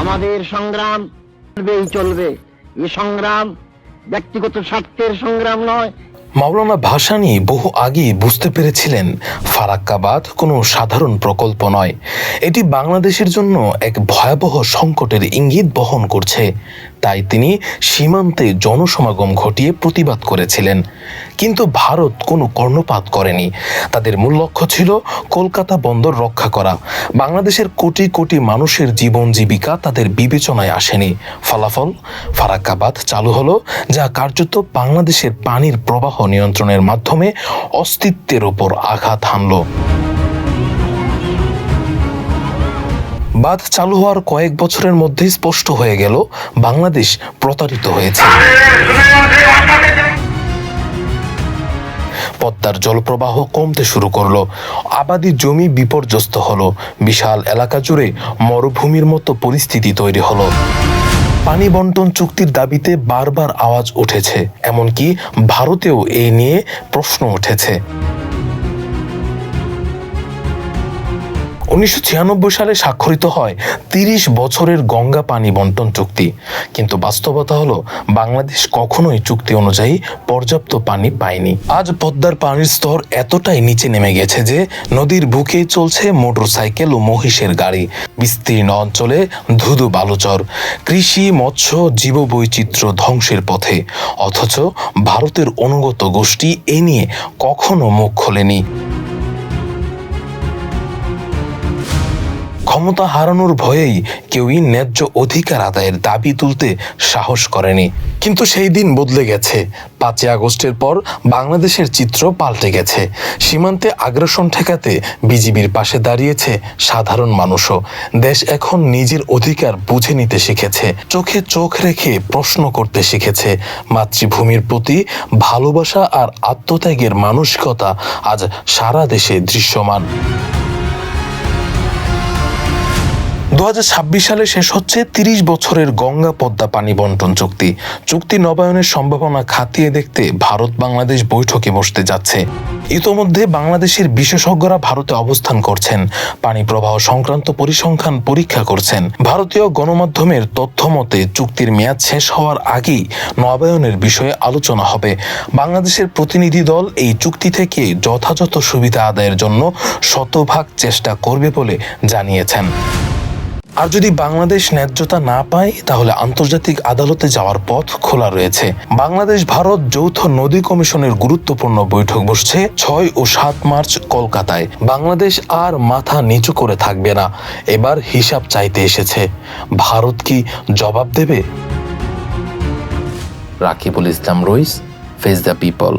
আমাদের সংগ্রাম চলবে। এই সংগ্রাম ব্যক্তিগত স্বার্থের সংগ্রাম নয় মাওলানা ভাসানি বহু আগেই বুঝতে পেরেছিলেন, ফারাক্কাবাদ কোনো সাধারণ প্রকল্প নয়। এটি বাংলাদেশের জন্য এক ভয়াবহ সংকটের ইঙ্গিত বহন করছে। তাই তিনি সীমান্তে জনসমাগম ঘটিয়ে প্রতিবাদ করেছিলেন। কিন্তু ভারত কোনো কর্ণপাত করেনি। তাদের মূল লক্ষ্য ছিল কলকাতা বন্দর রক্ষা করা। বাংলাদেশের কোটি কোটি মানুষের জীবন জীবিকা তাদের বিবেচনায় আসেনি। ফলাফল, ফারাক্কাবাদ চালু হলো যা কার্যত বাংলাদেশের পানির প্রবাহ নিয়ন্ত্রণের মাধ্যমে অস্তিত্বের ওপর আঘাত হানল। বাঁধ চালু হওয়ার কয়েক বছরের মধ্যেই স্পষ্ট হয়ে গেল, বাংলাদেশ প্রতারিত হয়েছে। পদ্মার জলপ্রবাহ কমতে শুরু করল, আবাদি জমি বিপর্যস্ত হলো, বিশাল এলাকা জুড়ে মরুভূমির মতো পরিস্থিতি তৈরি হলো। পানি বন্টন চুক্তির দাবিতে বারবার আওয়াজ উঠেছে এমনকি ভারতেও এই নিয়ে প্রশ্ন উঠেছে। উনিশশো ছিয়ানব্বই সালে স্বাক্ষরিত হয় তিরিশ বছরের গঙ্গা পানি বন্টন চুক্তি। কিন্তু বাস্তবতা হলো, বাংলাদেশ কখনোই চুক্তি অনুযায়ী পর্যাপ্ত পানি পায়নি। আজ পদ্মার পানির স্তর এতটাই নিচে নেমে গেছে যে, নদীর বুকে চলছে মোটরসাইকেল ও মহিষের গাড়ি। বিস্তীর্ণ অঞ্চলে ধুধু বালুচর। কৃষি, মৎস্য, জীববৈচিত্র্য ধ্বংসের পথে। অথচ ভারতের অনুগত গোষ্ঠী এ নিয়ে কখনো মুখ খোলেনি। ক্ষমতা হারানোর ভয়েই কেউই ন্যায্য অধিকার আদায়ের দাবি তুলতে সাহস করেনি। কিন্তু সেই দিন বদলে গেছে। পাঁচই আগস্টের পর বাংলাদেশের চিত্র পাল্টে গেছে। সীমান্তে আগ্রাসন ঠেকাতে বিজিবির পাশে দাঁড়িয়েছে সাধারণ মানুষও। দেশ এখন নিজের অধিকার বুঝে নিতে শিখেছে। চোখে চোখ রেখে প্রশ্ন করতে শিখেছে। মাতৃভূমির প্রতি ভালোবাসা আর আত্মত্যাগের মানসিকতা আজ সারা দেশে দৃশ্যমান। দু হাজার ছাব্বিশ সালে শেষ হচ্ছে তিরিশ বছরের গঙ্গা পদ্মা পানি বন্টন চুক্তি। চুক্তি নবায়নের সম্ভাবনা খাতিয়ে দেখতে ভারত বাংলাদেশ বৈঠকে বসতে যাচ্ছে। ইতোমধ্যে বাংলাদেশের বিশেষজ্ঞরা ভারতে অবস্থান করছেন। পানি প্রবাহ সংক্রান্ত পরিসংখ্যান পরীক্ষা করছেন। ভারতীয় গণমাধ্যমের তথ্য মতে চুক্তির মেয়াদ শেষ হওয়ার আগেই নবায়নের বিষয়ে আলোচনা হবে। বাংলাদেশের প্রতিনিধি দল এই চুক্তি থেকে যথাযথ সুবিধা আদায়ের জন্য শতভাগ চেষ্টা করবে বলে জানিয়েছেন। আর যদি বাংলাদেশ ন্যায্যতা না পায়, তাহলে আন্তর্জাতিক আদালতে যাওয়ার পথ খোলা রয়েছে। বাংলাদেশ ভারত যৌথ নদী কমিশনের গুরুত্বপূর্ণ বৈঠক বসছে ছয় ও সাত মার্চ কলকাতায়। বাংলাদেশ আর মাথা নিচু করে থাকবে না। এবার হিসাব চাইতে এসেছে। ভারত কি জবাব দেবে? Rakibul Islam Rais, face the people.